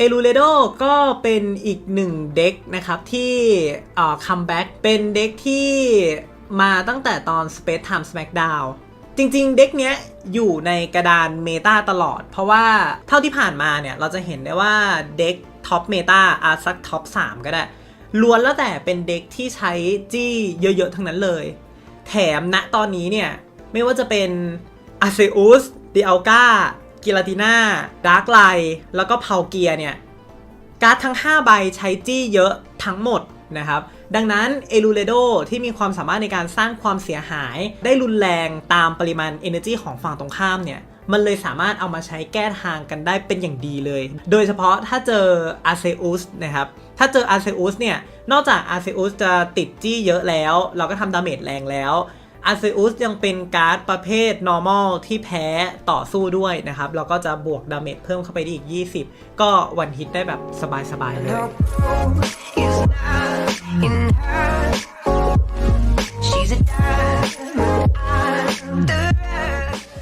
เอลูเลโดก็เป็นอีกหนึ่งเด็กนะครับที่คัมแบ็กเป็นเด็กที่มาตั้งแต่ตอน Space Time Smackdown จริงๆ เด็กเนี้ยอยู่ในกระดานเมตาตลอด เพราะว่าเท่าที่ผ่านมาเนี่ย เราจะเห็นได้ว่าเด็กท็อปเมตาอาสักท็อป3ก็ได้ ล้วนแล้วแต่เป็นเด็กที่ใช้จี้เยอะๆ ทั้งนั้นเลย แถมณตอนนี้เนี่ย ไม่ว่าจะเป็นอาเซอุสดิอัลกา กิลาติน่าดาร์กไลแล้วก็เพาเกียเนี่ย การ์ดทั้ง 5 ใบใช้จี้เยอะทั้งหมดนะครับ ดังนั้นเอลูเลโดที่มีความสามารถในการสร้างความเสียหายได้รุนแรงตามปริมาณ Energy ของฝั่งตรงข้ามเนี่ยมันเลยสามารถเอามาใช้แก้ทางกันได้เป็นอย่างดีเลย โดยเฉพาะถ้าเจออาเซอุสนะครับ ถ้าเจออาเซอุสเนี่ย นอกจากอาเซอุสจะติดจี้เยอะแล้ว เราก็ทำดาเมจแรงแล้ว อาเซอุสยังเป็นการ์ดประเภท normal ที่แพ้ต่อสู้ด้วยนะครับ แล้วก็จะบวกดาเมจเพิ่มเข้าไปได้อีก 20 ก็วันฮิตได้แบบสบายๆเลย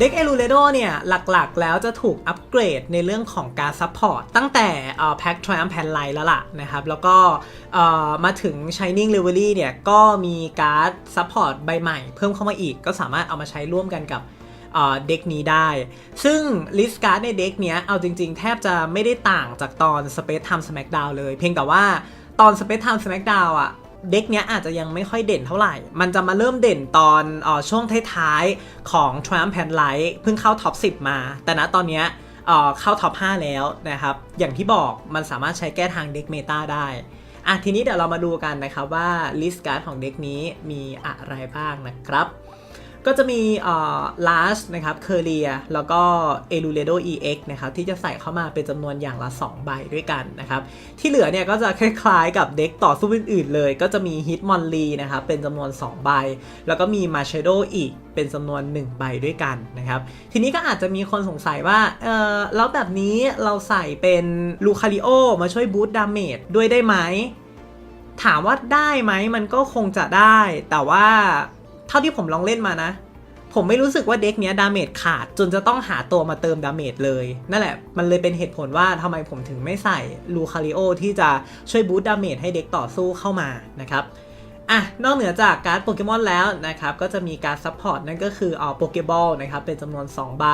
เด็กเอลูเลโดเนี่ย หลักๆ แล้วจะถูกอัปเกรดในเรื่องของการซัพพอร์ตตั้งแต่แพ็กทริอัมแพนไลแล้วล่ะนะครับ แล้วก็มาถึง Shining l e v e l y เนี่ย ก็มีการ์ดซัพพอร์ตใบใหม่เพิ่มเข้ามาอีก ก็สามารถเอามาใช้ร่วมกันกับเอ่อเด็กนี้ได้ ซึ่งลิสการ์ดในเด็กเนี้ย เอาจริงๆ แทบจะไม่ได้ต่างจากตอน Space Time Smackdown เลย เพียงแต่ว่าตอน Space Time Smackdown อะ เด็กเนี้ยอาจจะยังไม่ค่อยเด่นเท่าไหร่ มันจะมาเริ่มเด่นตอนออช่วงท้ายๆ ของ Triumph Pan Light เพิ่งเข้าท็อป 10 มา แต่ณตอนเนี้ยอ่อเข้าท็อป 5 แล้วนะครับ อย่างที่บอกมันสามารถใช้แก้ทางเด็กเมตาได้อะทีนี้เดี๋ยวเรามาดูกันนะครับว่าลิสต์การ์ดของเด็กนี้มีอะไรบ้างนะครับ ก็จะมีเอ่อ Last นะครับเคอเรียแล้วก็ e l u l e d o EX นะครับที่จะใส่เข้ามาเป็นจำนวนอย่างละ 2 ใบด้วยกันนะครับ ที่เหลือเนี่ยก็จะคล้ายๆกับเด็กต่อสู้อื่นๆเลย ก็จะมี Hitmonlee นะครับเป็นจำนวน 2 ใบ แล้วก็มี Marshadow อีกเป็นจำนวน 1 ใบด้วยกันนะครับ ทีนี้ก็อาจจะมีคนสงสัยว่าเออแล้วแบบนี้เราใส่เป็นลูคาริโอมาช่วยบูตดาเมจด้วยได้ไหมถามว่าได้ไหมมันก็คงจะได้ แต่ว่า ท่าที่ผมลองเล่นมานะ ผมไม่รู้สึกว่าเด็กเนี้ยดาเมจขาดจนจะต้องหาตัวมาเติมดาเมจเลย นั่นแหละ มันเลยเป็นเหตุผลว่าทำไมผมถึงไม่ใส่ลูคาริโอที่จะช่วยบูตดาเมจให้เด็กต่อสู้เข้ามานะครับอะนอกเหนือจากการ์ดโปเกมอนแล้วนะครับ ก็จะมีการซัพพอร์ตนั่นก็คือเอาโปเกบอลนะครับ เป็นจำนวน 2 ใบ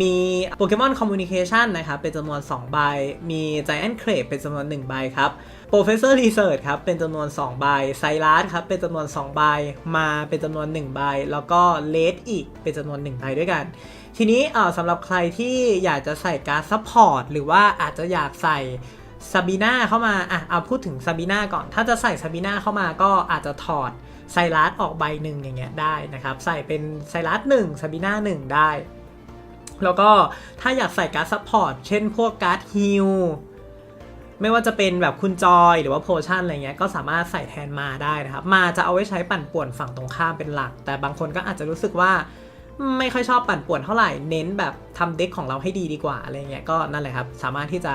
มีโปเกมอนคอมมูนิเคชันนะครับ เป็นจำนวน 2 ใบ มี Giant Crate เป็นจำนวน 1 ใบครับ Professor Research ครับเป็นจำนวน2ใบไซรัสครับเป็นจำนวน2ใบ มาเป็นจำนวน1ใบ แล้วก็เลดอีกเป็นจำนวน1ใบด้วยกัน ทีนี้เอ่อสำหรับใครที่อยากจะใส่การ์ดซัพพอร์ตหรือว่าอาจจะอยากใส่ซาบีนาเข้ามา อะ เอาพูดถึงซาบีนาก่อน ถ้าจะใส่ซาบีนาเข้ามาก็อาจจะถอดไซรัสออกใบหนึ่งอย่างเงี้ยได้นะครับ ใส่เป็นไซรัสหนึ่งซาบีนาหนึ่งได้ แล้วก็ถ้าอยากใส่การ์ดซัพพอร์ต เช่นพวกการ์ดฮิล ไม่ว่าจะเป็นแบบคุณจอยหรือว่าโพชั่นอะไรเงี้ยก็สามารถใส่แทนมาได้นะครับ มาจะเอาไว้ใช้ปั่นป่วนฝั่งตรงข้ามเป็นหลัก แต่บางคนก็อาจจะรู้สึกว่าไม่ค่อยชอบปั่นป่วนเท่าไหร่เน้นแบบทำเด็กของเราให้ดีดีกว่าอะไรเงี้ยก็นั่นแหละครับ สามารถที่จะ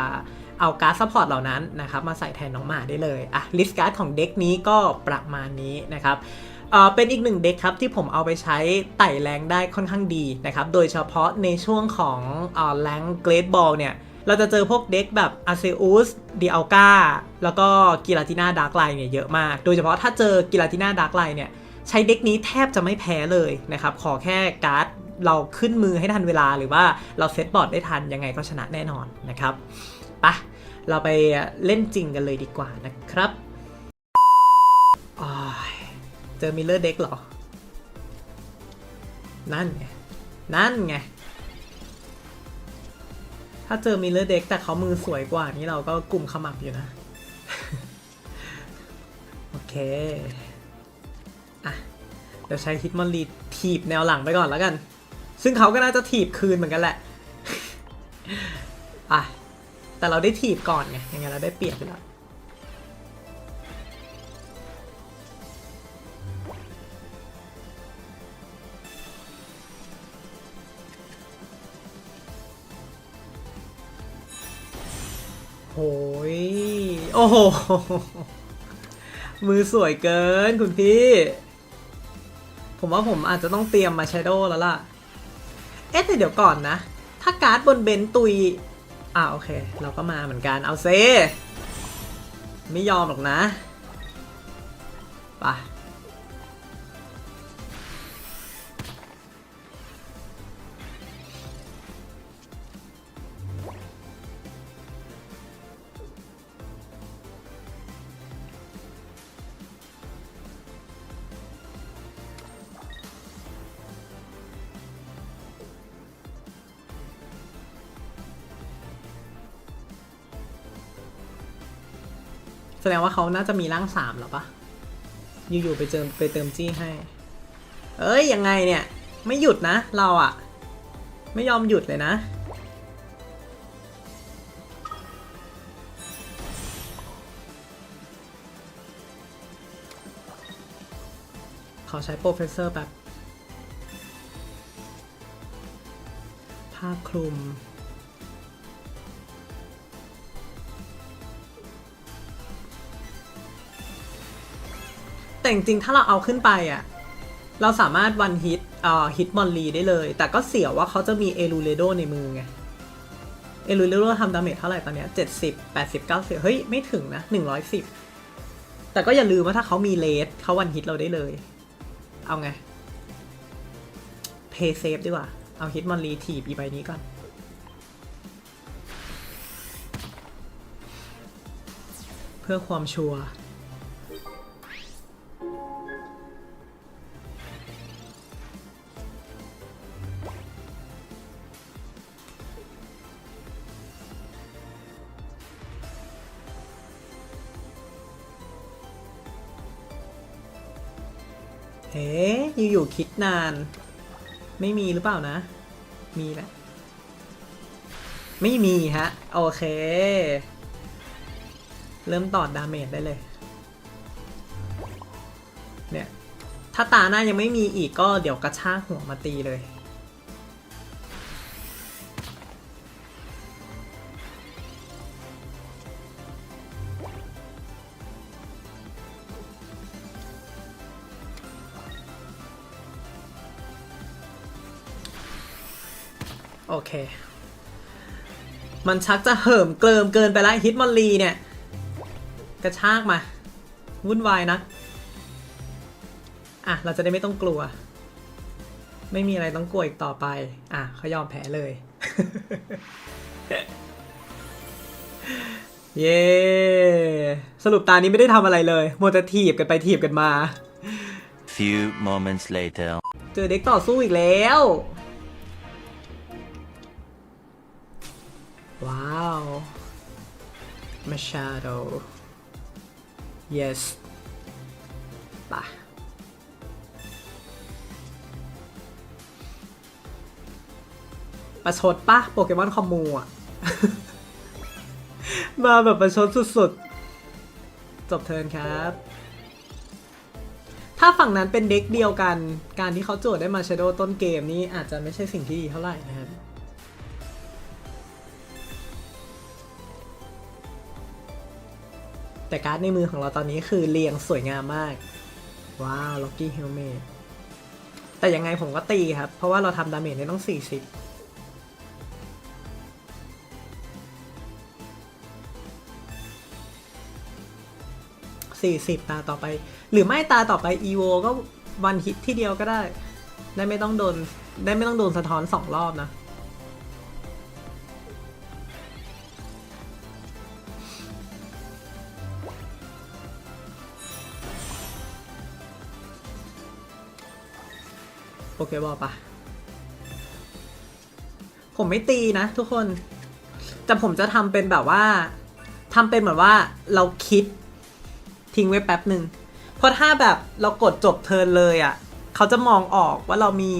เอาการ์ดซัพพอร์ตเหล่านั้นนะครับมาใส่แทนน้องหมาได้เลยอะลิสต์การ์ดของเด็กนี้ก็ประมาณนี้นะครับเอ่อเป็นอีกหนึ่งเด็กครับที่ผมเอาไปใช้ไต่แรงได้ค่อนข้างดีนะครับ โดยเฉพาะในช่วงของอ่อแรงเกรดบอลเนี่ย เราจะเจอพวกเด็กแบบอาเซอุสดิอัลกาแล้วก็กิลาติน่าดาร์กไลน์เนี่ยเยอะมาก โดยเฉพาะถ้าเจอกิลาติน่าดาร์กไลน์เนี่ยใช้เด็กนี้แทบจะไม่แพ้เลยนะครับ ขอแค่การ์ดเราขึ้นมือให้ทันเวลาหรือว่าเราเซตบอร์ดได้ทันยังไงก็ชนะแน่นอนนะครับปะเราไปเล่นจริงกันเลยดีกว่านะครับเจอมิลเลอร์เด็กเหรอ นั่นไง นั่นไง ถ้าเจอมิลเลอร์เด็กแต่เขามือสวยกว่านี้เราก็กลุ่มขมับอยู่นะ โอเค อะ เดี๋ยวใช้ฮิตมอนลีถีบแนวหลังไปก่อนแล้วกัน ซึ่งเขาก็น่าจะถีบคืนเหมือนกันแหละ อะ แต่เราได้ถีบก่อนไงยังไงเราได้เปรียบไปแล้ว ยโอ้โห มือสวยเกินคุณพี่ ผมว่าผมอาจจะต้องเตรียมมาช a โดแล้วล่ะ เอ๊ะแต่เดี๋ยวก่อนนะ ถ้าการ์ดบนเบนตุย อ่าโอเค เราก็มาเหมือนกัน เอาเซ ไม่ยอมหรอกนะ ไป แสดงว่าเขาน่าจะมีร่างสามหรอปะอยู่ๆไปเจิมไปเติมจี้ให้ เอ้ยยังไงเนี่ย ไม่หยุดนะ เราอะไม่ยอมหยุดเลยนะขอใช้โปรเฟสเซอร์แบบผ้าคลุม แต่จริงๆ ถ้าเราเอาขึ้นไปอะ เราสามารถวันฮิตเอ่อฮิตมอนลีได้เลย แต่ก็เสียว่าเขาจะมีเอลูเรโดในมือไง เอลูเรโดทำดาเมจเท่าไหร่ตอนเนี้ยเจ็ดสิบแปดสิบเก้าสิบเฮ้ย ไม่ถึงนะหนึ่งร้อยสิบแต่ก็อย่าลืมว่าถ้าเขามีเลสเขาวันฮิตเราได้เลย เอาไง เพย์เซฟดีกว่า เอาฮิตมอนลีทีบอีใบนี้ก่อนเพื่อความชัวร์ เฮ้อยู่ๆคิดนาน ไม่มีหรือเปล่านะ มีแหละ ไม่มีฮะ โอเค เริ่มตอดดาเมจได้เลย เนี่ย ถ้าตาหน้ายังไม่มีอีกก็เดี๋ยวกระชากหัวมาตีเลย เค มันชักจะเหิมเกลิมเกินไปแล้วฮิตมอนลีเนี่ย กระชากมา วุ่นวายนะ อะ เราจะได้ไม่ต้องกลัว ไม่มีอะไรต้องกลัวอีกต่อไป อะเขายอมแพ้เลย เย้สรุปตานี้ไม่ได้ทำอะไรเลยมัวแต่ถีบกันไปถีบกันมา Few moments later. เจอเด็กต่อสู้อีกแล้ว ว้าว Machado yes ปะประชดปะโปเกมอนคอมมูอะมาแบบประชดสุดๆ จบเทิร์นครับ ถ้าฝั่งนั้นเป็นเด็กเดียวกัน การที่เขาโจทย์ได้มาชโดต้นเกมนี้อาจจะไม่ใช่สิ่งที่ดีเท่าไหร่นะครับ แต่การ์ดในมือของเราตอนนี้คือเรียงสวยงามมาก ว้าวล็อกกี้เฮลเมตแต่ยังไงผมก็ตีครับ เพราะว่าเราทำดาเมจได้ต้อง 40 40ตาต่อไป หรือไม่ตาต่อไป EVO ก็วันฮิตที่เดียวก็ได้ ได้ไม่ต้องโดน ได้ไม่ต้องโดนสะท้อนสองรอบนะ โอเคบอลปะผมไม่ตีนะทุกคน แต่ผมจะทำเป็นแบบว่าทำเป็นเหมือนว่าเราคิด ทิ้งไว้แป๊บหนึ่งเพราะถ้าแบบเรากดจบเทิร์นเลยอะ่ะ เขาจะมองออกว่าเรามี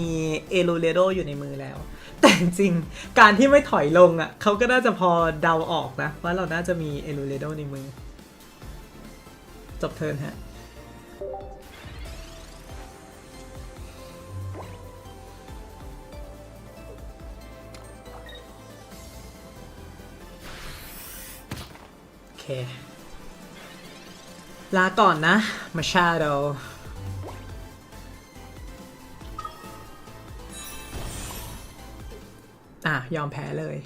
เอลูเรโดอยู่ในมือแล้ว แต่จริงการที่ไม่ถอยลงอะ่ะเขาก็น่าจะพอเดาออกนะ ว่าเราน่าจะมีเอลูเรโดในมือ จบเทิร์นฮะ ลาก่อนนะ มาชาโดอะ ยอมแพ้เลย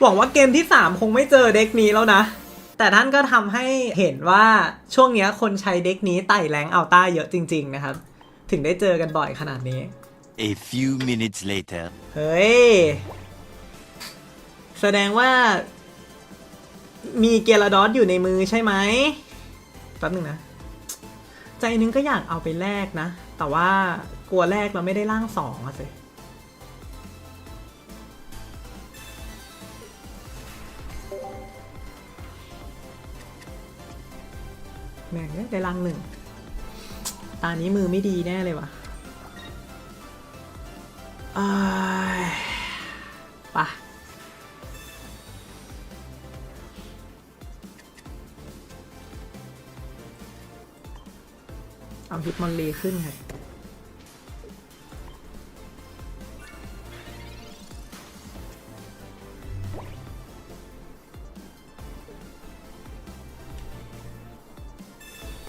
หวังว่าเกมที่ 3 คงไม่เจอเด็กนี้แล้วนะ แต่ท่านก็ทำให้เห็นว่าช่วงเนี้ยคนใช้เด็กนี้ไต่แรงอัลต้าเยอะจริง ๆ นะครับ ถึงได้เจอกันบ่อยขนาดนี้ A few minutes later. เฮ้ย แสดงว่า มีเกลาดอสอยู่ในมือใช่ไหมแป๊บนึงนะ ใจนึงก็อยากเอาไปแลกนะ แต่ว่ากลัวแลกเราไม่ได้ร่างสองอะสิแม่งได้ร่างหนึ่ง ตานี้มือไม่ดีแน่เลยวะอ้ายไปะ เอาฮิตมอนลีขึ้นค่ะ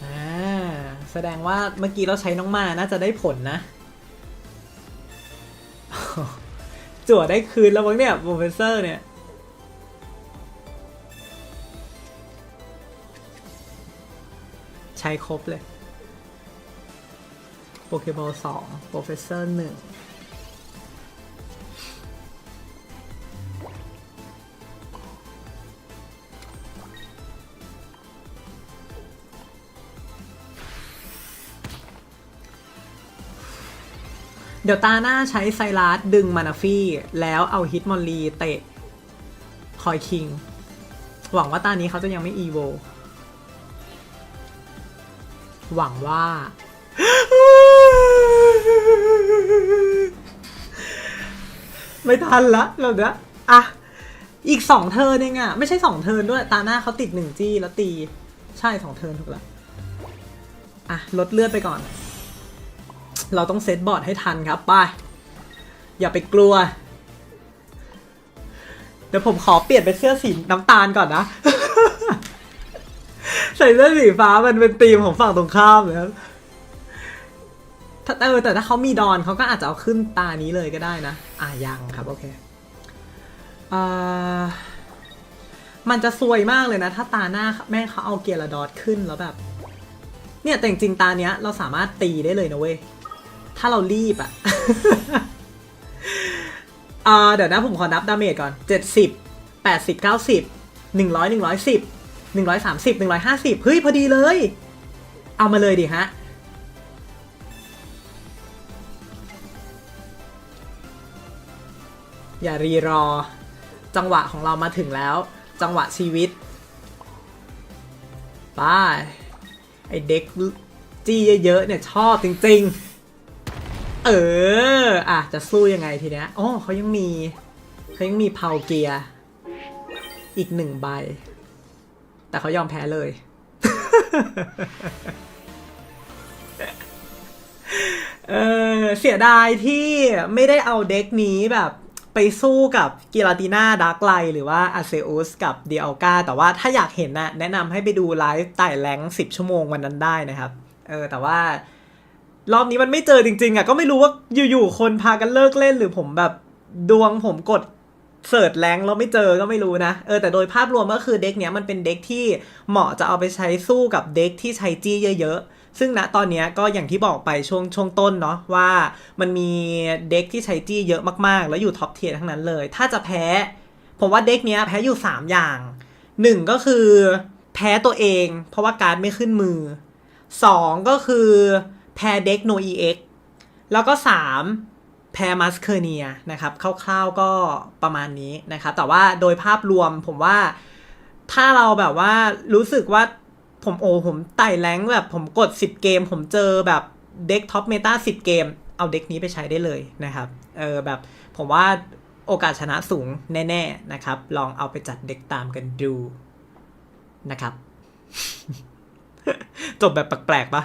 อ่าแสดงว่าเมื่อกี้เราใช้น้องมาน่าจะได้ผลนะ จั่วได้คืนแล้วมั้งเนี่ยโปรเฟสเซอร์เนี่ยใช้ครบเลย เกบอลสองโปรเฟสเซอร์หนึ่งเดี๋ยวตาหน้าใช้ไซรัสดึงมานาฟี่ แล้วเอาฮิตมอลลีเตะ คอยคิง หวังว่าตานี้เขาจะยังไม่อีโว หวังว่า ไม่ทันละเราเนี้ยอะ อีกสองเทินเองอะไม่ใช่สองเทินด้วย ตาหน้าเขาติดหนึ่งจี้แล้วตี ใช่สองเทินถูกละอะ ลดเลือดไปก่อน เราต้องเซตบอร์ดให้ทันครับ ไป อย่าไปกลัว เดี๋ยวผมขอเปลี่ยนเป็นเสื้อสีน้ำตาลก่อนนะ ใส่เสื้อสีฟ้ามันเป็นธีมของฝั่งตรงข้ามเลยครับ ถ้าเออแต่ถ้าเขามีดอนเขาก็อาจจะเอาขึ้นตานี้เลยก็ได้นะ อะยังครับโอเคอ่ามันจะซวยมากเลยนะ ถ้าตาหน้าแม่งเขาเอาเกียร์ดอทขึ้นแล้วแบบ เนี่ยแต่จริงตาเนี้ยเราสามารถตีได้เลยนะเว้ย ถ้าเรารีบอะอ่าเดี๋ยวนะผมขอนับดาเมจก่อน 70 80 90 100 110 130 150 เฮ้ยพอดีเลย เอามาเลยดิฮะ อย่ารีรอ จังหวะของเรามาถึงแล้ว จังหวะชีวิตไปไอเด็กจี้เยอะๆเนี่ยชอบจริงๆ เอออะจะสู้ยังไงทีเนี้ยอ๋อเขายังมีเขายังมีเพาเกียร์อีกหนึ่งใบ แต่เขายอมแพ้เลย เออเสียดายที่ไม่ได้เอาเด็กนี้แบบ ไปสู้กับกิราติน่าดาร์กไลหรือว่าอาเซอุสกับเดียลกาแต่ว่าถ้าอยากเห็นนะแนะนำให้ไปดูไลฟ์ไต่แรงสิบชั่วโมงวันนั้นได้นะครับ เออ แต่ว่ารอบนี้มันไม่เจอจริงๆอะก็ไม่รู้ว่าอยู่ๆคนพากันเลิกเล่นหรือผมแบบดวงผมกดเสิร์ชแรงแล้วไม่เจอก็ไม่รู้นะ เออแต่โดยภาพรวมก็คือเด็กเนี้ยมันเป็นเด็กที่เหมาะจะเอาไปใช้สู้กับเด็กที่ใช้จี้เยอะๆ ซึ่งณตอนนี้ก็อย่างที่บอกไปช่วงช่วงต้นเนาะว่ามันมีเด็กที่ใช้จี้เยอะมากๆ แล้วอยู่ท็อปเทียร์ทั้งนั้นเลย ถ้าจะแพ้ ผมว่าเด็กเนี้ยแพ้อยู่ 3 อย่างหนึ่งก็คือแพ้ตัวเอง เพราะว่าการ์ดไม่ขึ้นมือสองก็คือแพ้เด็ก no ex แล้วก็สามแพ้มัสเคเนียนะครับคร่าวๆก็ประมาณนี้นะครับแต่ว่าโดยภาพรวมผมว่าถ้าเราแบบว่ารู้สึกว่า ผมโอ้ผมไต่แรงแบบผมกด 10 เกม ผมเจอแบบเด็กท็อปเมตา10 เกม เอาเด็กนี้ไปใช้ได้เลยนะครับ เออแบบผมว่าโอกาสชนะสูงแน่ ๆนะครับ ลองเอาไปจัดเด็กตามกันดูนะครับ จบแบบแปลกๆปะ